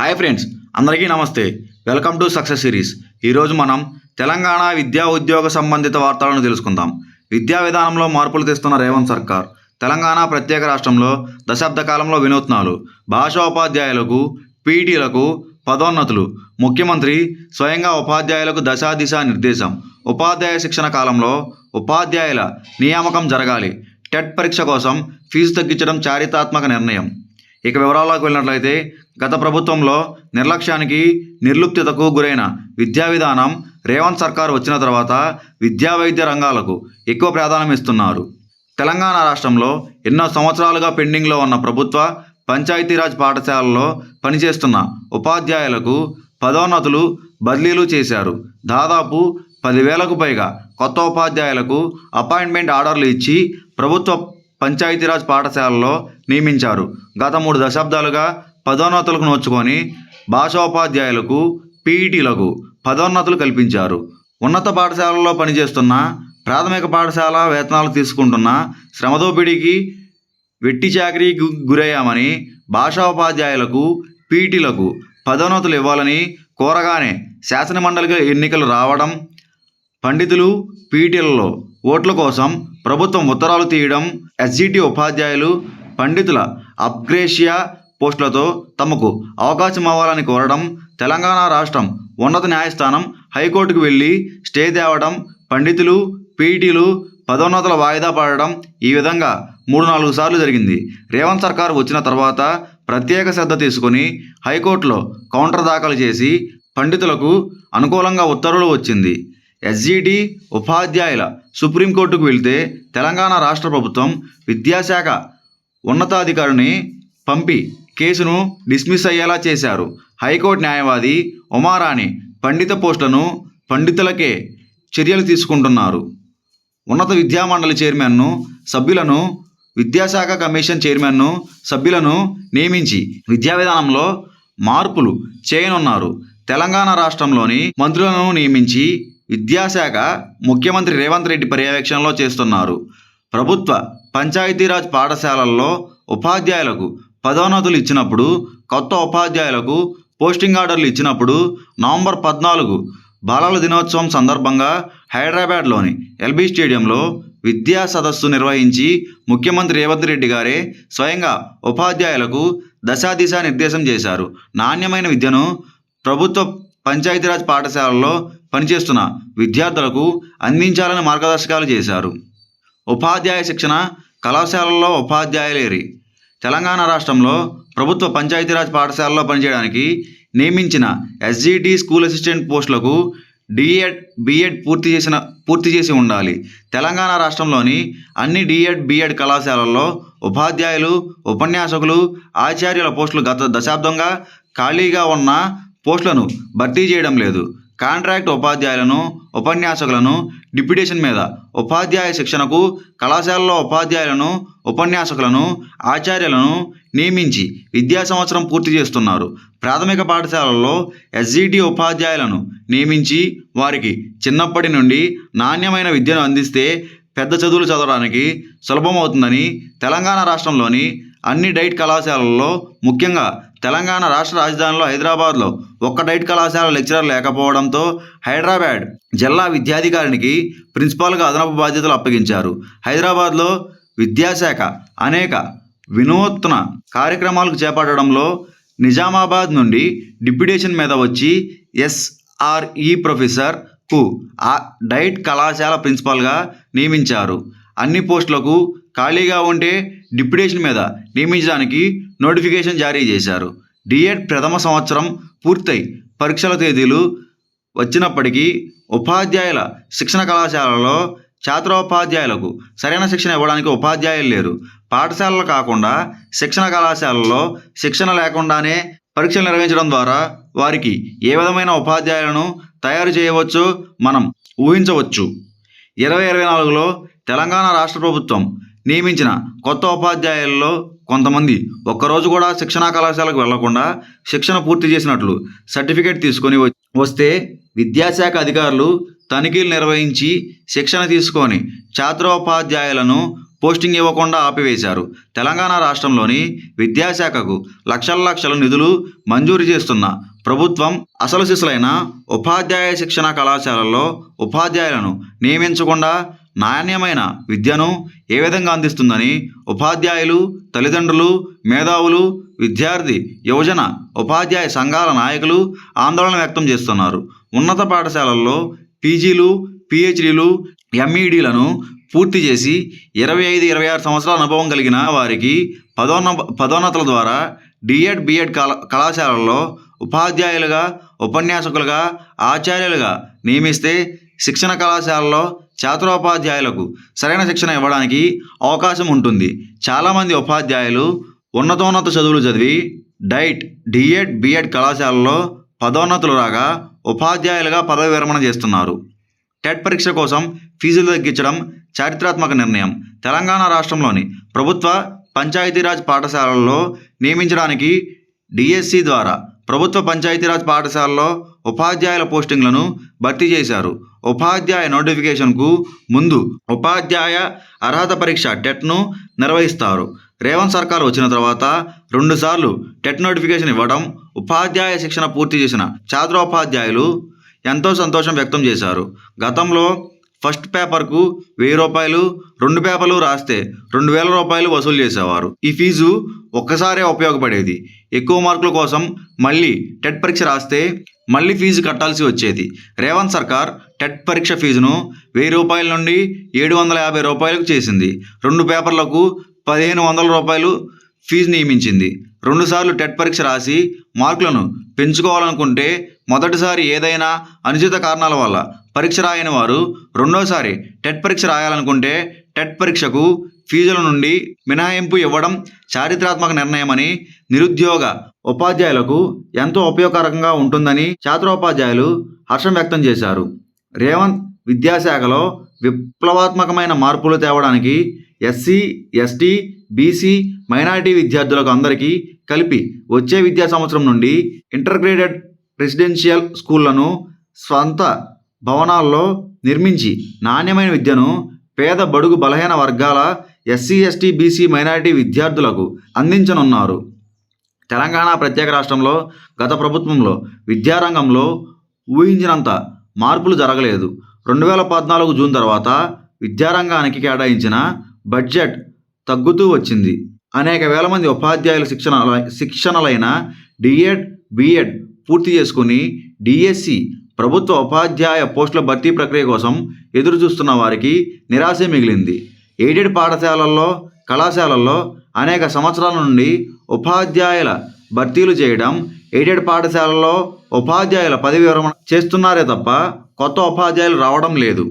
Hi friends అందరికీ నమస్తే. Welcome to success series. ఈరోజు మనం తెలంగాణ విద్యా ఉద్యోగ సంబంధిత వార్తలను తెలుసుకుందాం. విద్యా విధానంలో మార్పులు తెస్తున్న రేవంత్ సర్కార్ తెలంగాణ ప్రత్యేక రాష్ట్రంలో దశాబ్ద కాలంలో వినూత్నాలు భాషోపాధ్యాయులకు పీటీలకు పదోన్నతులు ముఖ్యమంత్రి స్వయంగా ఉపాధ్యాయులకు దశా దిశ నిర్దేశం ఉపాధ్యాయ శిక్షణ కాలంలో ఉపాధ్యాయుల నియామకం జరగాలి టెట్ పరీక్ష కోసం ఫీజు తగ్గించడం చారిత్రాత్మక నిర్ణయం. ఇక వివరాల్లోకి వెళ్ళినట్లయితే గత ప్రభుత్వంలో నిర్లక్ష్యానికి నిర్లుప్తితకు గురైన విద్యా విధానం రేవంత్ సర్కార్ వచ్చిన తర్వాత విద్యా వైద్య రంగాలకు ఎక్కువ ప్రాధాన్యం ఇస్తున్నారు. తెలంగాణ రాష్ట్రంలో ఎన్నో సంవత్సరాలుగా పెండింగ్లో ఉన్న ప్రభుత్వ పంచాయతీరాజ్ పాఠశాలల్లో పనిచేస్తున్న ఉపాధ్యాయులకు పదోన్నతులు బదిలీలు చేశారు. దాదాపు పదివేలకు పైగా కొత్త ఉపాధ్యాయులకు అపాయింట్మెంట్ ఆర్డర్లు ఇచ్చి ప్రభుత్వ పంచాయతీరాజ్ పాఠశాలలో నియమించారు. గత మూడు దశాబ్దాలుగా పదోన్నతులకు నోచుకొని భాషోపాధ్యాయులకు పీఈటీలకు పదోన్నతులు కల్పించారు. ఉన్నత పాఠశాలల్లో పనిచేస్తున్న ప్రాథమిక పాఠశాల వేతనాలు తీసుకుంటున్న శ్రమదోపిడికి వెట్టి చాకరీ గురయ్యామని భాషోపాధ్యాయులకు పీటీలకు పదోన్నతులు ఇవ్వాలని కోరగానే శాసనమండలి ఎన్నికలు రావడం పండితులు పీటీలలో ఓట్ల కోసం ప్రభుత్వం ఉత్తరాలు తీయడం ఎస్జిటి ఉపాధ్యాయులు పండితుల అప్గ్రేషియా పోస్టులతో తమకు అవకాశం అవ్వాలని కోరడం తెలంగాణ రాష్ట్రం ఉన్నత న్యాయస్థానం హైకోర్టుకు వెళ్ళి స్టే తేవడం పండితులు పీటీలు పదోన్నతుల వాయిదా పడడం ఈ విధంగా మూడు నాలుగు సార్లు జరిగింది. రేవంత్ సర్కార్ వచ్చిన తర్వాత ప్రత్యేక శ్రద్ధ తీసుకుని హైకోర్టులో కౌంటర్ దాఖలు చేసి పండితులకు అనుకూలంగా ఉత్తర్వులు వచ్చింది. ఎస్జిటి ఉపాధ్యాయుల సుప్రీంకోర్టుకు వెళ్తే తెలంగాణ రాష్ట్ర ప్రభుత్వం విద్యాశాఖ ఉన్నతాధికారిని పంపి కేసును డిస్మిస్ అయ్యేలా చేశారు. హైకోర్టు న్యాయవాది ఉమారాణి పండిత పోస్టులను పండితులకే చర్యలు తీసుకుంటున్నారు. ఉన్నత విద్యామండలి చైర్మన్ను సభ్యులను విద్యాశాఖ కమిషన్ చైర్మన్ను సభ్యులను నియమించి విద్యా విధానంలో మార్పులు చేయనున్నారు. తెలంగాణ రాష్ట్రంలోని మంత్రులను నియమించి విద్యాశాఖ ముఖ్యమంత్రి రేవంత్ రెడ్డి పర్యవేక్షణలో చేస్తున్నారు. ప్రభుత్వ పంచాయతీరాజ్ పాఠశాలల్లో ఉపాధ్యాయులకు పదోన్నతులు ఇచ్చినప్పుడు కొత్త ఉపాధ్యాయులకు పోస్టింగ్ ఆర్డర్లు ఇచ్చినప్పుడు నవంబర్ పద్నాలుగు బాలల దినోత్సవం సందర్భంగా హైదరాబాద్లోని ఎల్బీ స్టేడియంలో విద్యా సదస్సు నిర్వహించి ముఖ్యమంత్రి రేవంత్ రెడ్డి గారే స్వయంగా ఉపాధ్యాయులకు దశాదిశ నిర్దేశం చేశారు. నాణ్యమైన విద్యను ప్రభుత్వ పంచాయతీరాజ్ పాఠశాలల్లో పనిచేస్తున్న విద్యార్థులకు అందించాలని మార్గదర్శకాలు చేశారు. ఉపాధ్యాయ శిక్షణ కళాశాలల్లో ఉపాధ్యాయులేరి తెలంగాణ రాష్ట్రంలో ప్రభుత్వ పంచాయతీరాజ్ పాఠశాలలో పనిచేయడానికి నియమించిన ఎస్జిటి స్కూల్ అసిస్టెంట్ పోస్టులకు డిఎడ్ బిఎడ్ పూర్తి చేసిన పూర్తి చేసి ఉండాలి. తెలంగాణ రాష్ట్రంలోని అన్ని డిఎడ్ బిఎడ్ కళాశాలల్లో ఉపాధ్యాయులు ఉపన్యాసకులు ఆచార్యుల పోస్టులు గత దశాబ్దంగా ఖాళీగా ఉన్న పోస్టులను భర్తీ చేయడం లేదు. కాంట్రాక్ట్ ఉపాధ్యాయులను ఉపన్యాసకులను డిప్యుటేషన్ మీద ఉపాధ్యాయ శిక్షణకు కళాశాలలో ఉపాధ్యాయులను ఉపన్యాసకులను ఆచార్యులను నియమించి విద్యా సంవత్సరం పూర్తి చేస్తున్నారు. ప్రాథమిక పాఠశాలల్లో ఎస్జిటి ఉపాధ్యాయులను నియమించి వారికి చిన్నప్పటి నుండి నాణ్యమైన విద్యను అందిస్తే పెద్ద చదువులు చదవడానికి సులభమవుతుందని తెలంగాణ రాష్ట్రంలోని అన్ని డైట్ కళాశాలల్లో ముఖ్యంగా తెలంగాణ రాష్ట్ర రాజధానిలో హైదరాబాద్లో ఒక్క డైట్ కళాశాల లెక్చరర్ లేకపోవడంతో హైదరాబాద్ జిల్లా విద్యాధికారికి ప్రిన్సిపాల్గా అదనపు బాధ్యతలు అప్పగించారు. హైదరాబాద్లో విద్యాశాఖ అనేక వినూత్న కార్యక్రమాలకు చేపట్టడంలో నిజామాబాద్ నుండి డిప్యుటేషన్ మీద వచ్చి ఎస్ఆర్ఈ ప్రొఫెసర్కు ఆ డైట్ కళాశాల ప్రిన్సిపాల్గా నియమించారు. అన్ని పోస్టులకు ఖాళీగా ఉంటే డిప్యుటేషన్ మీద నియమించడానికి నోటిఫికేషన్ జారీ చేశారు. డిఎడ్ ప్రథమ సంవత్సరం పూర్తయి. పరీక్షల తేదీలు వచ్చినప్పటికీ ఉపాధ్యాయుల శిక్షణ కళాశాలలో ఛాత్రోపాధ్యాయులకు సరైన శిక్షణ ఇవ్వడానికి ఉపాధ్యాయులు లేరు. పాఠశాలలు కాకుండా శిక్షణ కళాశాలలో శిక్షణ లేకుండానే పరీక్షలు నిర్వహించడం ద్వారా వారికి ఏ విధమైన ఉపాధ్యాయులను తయారు చేయవచ్చో? మనం ఊహించవచ్చు. ఇరవై ఇరవై నాలుగులో తెలంగాణ రాష్ట్ర ప్రభుత్వం నియమించిన కొత్త ఉపాధ్యాయుల్లో కొంతమంది ఒక్కరోజు కూడా శిక్షణా కళాశాలకు వెళ్ళకుండా శిక్షణ పూర్తి చేసినట్లు సర్టిఫికేట్ తీసుకొని వస్తే విద్యాశాఖ అధికారులు తనిఖీలు నిర్వహించి శిక్షణ తీసుకొని ఛాత్రోపాధ్యాయులను పోస్టింగ్ ఇవ్వకుండా ఆపివేశారు. తెలంగాణ రాష్ట్రంలోని విద్యాశాఖకు లక్షల లక్షల నిధులు మంజూరు చేస్తున్న ప్రభుత్వం అసలు శిశులైన ఉపాధ్యాయ శిక్షణ కళాశాలల్లో ఉపాధ్యాయులను నియమించకుండా నాణ్యమైన విద్యను ఏ విధంగా అందిస్తుందని ఉపాధ్యాయులు తల్లిదండ్రులు మేధావులు విద్యార్థి యువజన ఉపాధ్యాయ సంఘాల నాయకులు ఆందోళన వ్యక్తం చేస్తున్నారు. ఉన్నత పాఠశాలల్లో పీజీలు పిహెచ్డీలు ఎంఈడీలను పూర్తి చేసి ఇరవై ఐదు ఇరవై ఆరు సంవత్సరాల అనుభవం కలిగిన వారికి పదోన్న పదోన్నతుల ద్వారా డిఎడ్ బిఎడ్ కళా కళాశాలల్లో ఉపాధ్యాయులుగా ఉపన్యాసకులుగా ఆచార్యులుగా నియమిస్తే శిక్షణ కళాశాలలో ఛాత్రోపాధ్యాయులకు సరైన శిక్షణ ఇవ్వడానికి అవకాశం ఉంటుంది. చాలామంది ఉపాధ్యాయులు ఉన్నతోన్నత చదువులు చదివి డైట్ డిఎడ్ బిఎడ్ కళాశాలలో పదోన్నతులు రాగా ఉపాధ్యాయులుగా పదవి విరమణ చేస్తున్నారు. టెట్ పరీక్ష కోసం ఫీజులు తగ్గించడం చారిత్రాత్మక నిర్ణయం. తెలంగాణ రాష్ట్రంలోని ప్రభుత్వ పంచాయతీరాజ్ పాఠశాలల్లో నియమించడానికి డిఎస్సి ద్వారా ప్రభుత్వ పంచాయతీరాజ్ పాఠశాలలో ఉపాధ్యాయుల పోస్టింగ్లను భర్తీ చేశారు. ఉపాధ్యాయ నోటిఫికేషన్కు ముందు ఉపాధ్యాయ అర్హత పరీక్ష టెట్ను నిర్వహిస్తారు. రేవంత్ సర్కార్ వచ్చిన తర్వాత రెండుసార్లు టెట్ నోటిఫికేషన్ ఇవ్వడం ఉపాధ్యాయ శిక్షణ పూర్తి చేసిన ఛాత్రోపాధ్యాయులు ఎంతో సంతోషం వ్యక్తం చేశారు. గతంలో ఫస్ట్ పేపర్కు వెయ్యి రూపాయలు రెండు పేపర్లు రాస్తే రెండు వేల రూపాయలు వసూలు చేసేవారు. ఈ ఫీజు ఒక్కసారే ఉపయోగపడేది. ఎక్కువ మార్కుల కోసం మళ్ళీ టెట్ పరీక్ష రాస్తే మళ్ళీ ఫీజు కట్టాల్సి వచ్చేది. రేవంత్ సర్కార్ టెట్ పరీక్ష ఫీజును వెయ్యి రూపాయల నుండి ఏడు వందల యాభై రూపాయలకు చేసింది. రెండు పేపర్లకు పదిహేను వందల రూపాయలు ఫీజు నియమించింది. రెండుసార్లు టెట్ పరీక్ష రాసి మార్కులను పెంచుకోవాలనుకుంటే మొదటిసారి ఏదైనా అనుచిత కారణాల వల్ల పరీక్ష రాయని వారు రెండోసారి టెట్ పరీక్ష రాయాలనుకుంటే టెట్ పరీక్షకు ఫీజుల నుండి మినహాయింపు ఇవ్వడం చారిత్రాత్మక నిర్ణయమని నిరుద్యోగ ఉపాధ్యాయులకు ఎంతో ఉపయోగకరంగా ఉంటుందని ఛాత్రోపాధ్యాయులు హర్షం వ్యక్తం చేశారు. రేవంత్ విద్యాశాఖలో విప్లవాత్మకమైన మార్పులు తేవడానికి ఎస్సీ ఎస్టీ బీసీ మైనారిటీ విద్యార్థులకు అందరికీ కలిపి వచ్చే విద్యా సంవత్సరం నుండి ఇంటర్గ్రేటెడ్ రెసిడెన్షియల్ స్కూళ్ళను స్వంత భవనాల్లో నిర్మించి నాణ్యమైన విద్యను పేద బడుగు బలహీన వర్గాల ఎస్సీ ఎస్టీ బీసీ మైనారిటీ విద్యార్థులకు అందించనున్నారు. తెలంగాణ ప్రత్యేక రాష్ట్రంలో గత ప్రభుత్వంలో విద్యారంగంలో ఊహించినంత మార్పులు జరగలేదు. రెండు వేల పద్నాలుగు జూన్ తర్వాత విద్యారంగానికి కేటాయించిన బడ్జెట్ తగ్గుతూ వచ్చింది. అనేక వేల మంది ఉపాధ్యాయుల శిక్షణ శిక్షణలైన డిఎడ్ బిఎడ్ పూర్తి చేసుకుని డిఎస్సి ప్రభుత్వ ఉపాధ్యాయ పోస్టుల భర్తీ ప్రక్రియ కోసం ఎదురు చూస్తున్న వారికి నిరాశ మిగిలింది. ఎయిడెడ్ పాఠశాలల్లో కళాశాలల్లో అనేక సంవత్సరాల నుండి ఉపాధ్యాయుల భర్తీలు చేయడం ఎయిడెడ్ పాఠశాలల్లో ఉపాధ్యాయుల పదవి విరమణ చేస్తున్నారే తప్ప కొత్త ఉపాధ్యాయులు రావడం లేదు.